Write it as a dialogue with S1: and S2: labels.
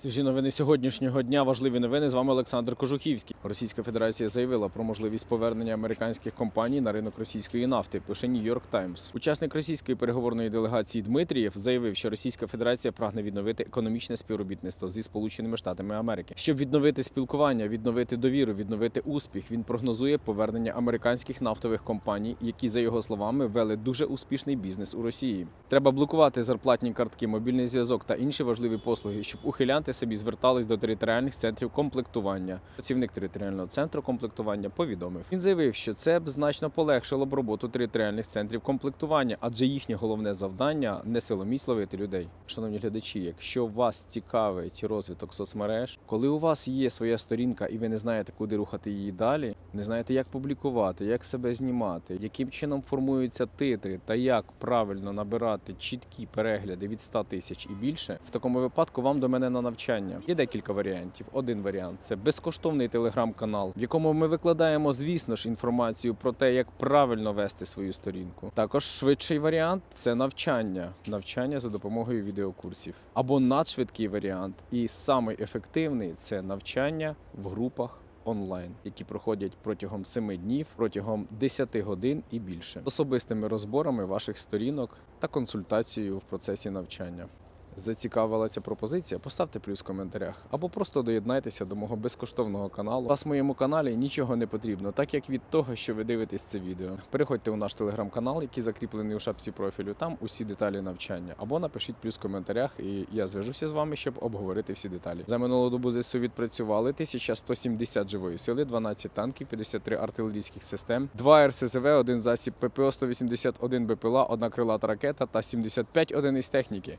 S1: Свіжі новини сьогоднішнього дня. Важливі новини. З вами Олександр Кожухівський. Російська Федерація заявила про можливість повернення американських компаній на ринок російської нафти. Пише Нью-Йорк Таймс. Учасник російської переговорної делегації Дмитрієв заявив, що Російська Федерація прагне відновити економічне співробітництво зі Сполученими Штатами Америки. Щоб відновити спілкування, відновити довіру, відновити успіх. Він прогнозує повернення американських нафтових компаній, які за його словами вели дуже успішний бізнес у Росії. Треба блокувати зарплатні картки, мобільний зв'язок та інші важливі послуги, щоб ухилянти собі звертались до територіальних центрів комплектування. Працівник територіального центру комплектування повідомив. Він заявив, що це б значно полегшило б роботу територіальних центрів комплектування, адже їхнє головне завдання не силоміць ловити людей. Шановні глядачі, якщо вас цікавить розвиток соцмереж, коли у вас є своя сторінка і ви не знаєте, куди рухати її далі, не знаєте, як публікувати, як себе знімати, яким чином формуються титри та як правильно набирати чіткі перегляди від 100 тисяч і більше, в такому випадку вам до мене на навчання. Є декілька варіантів. Один варіант це безкоштовний телеграм-канал, в якому ми викладаємо, звісно ж, інформацію про те, як правильно вести свою сторінку. Також швидший варіант це навчання, навчання за допомогою відеокурсів. Або надшвидкий варіант, і самий ефективний це навчання в групах онлайн, які проходять протягом 7 днів, протягом 10 годин і більше, особистими розборами ваших сторінок та консультацією в процесі навчання. Зацікавила ця пропозиція? Поставте плюс в коментарях або просто доєднайтеся до мого безкоштовного каналу. У вас в моєму каналі нічого не потрібно, так як від того, що ви дивитесь це відео. Переходьте у наш телеграм-канал, який закріплений у шапці профілю. Там усі деталі навчання. Або напишіть плюс в коментарях, і я зв'яжуся з вами, щоб обговорити всі деталі. За минулу добу ЗСУ відпрацювали 1170 живої сили, 12 танків, 53 артилерійських систем, 2 РСЗВ, один засіб ППО 181 БПЛА, одна крилата ракета та 75 одиниць техніки.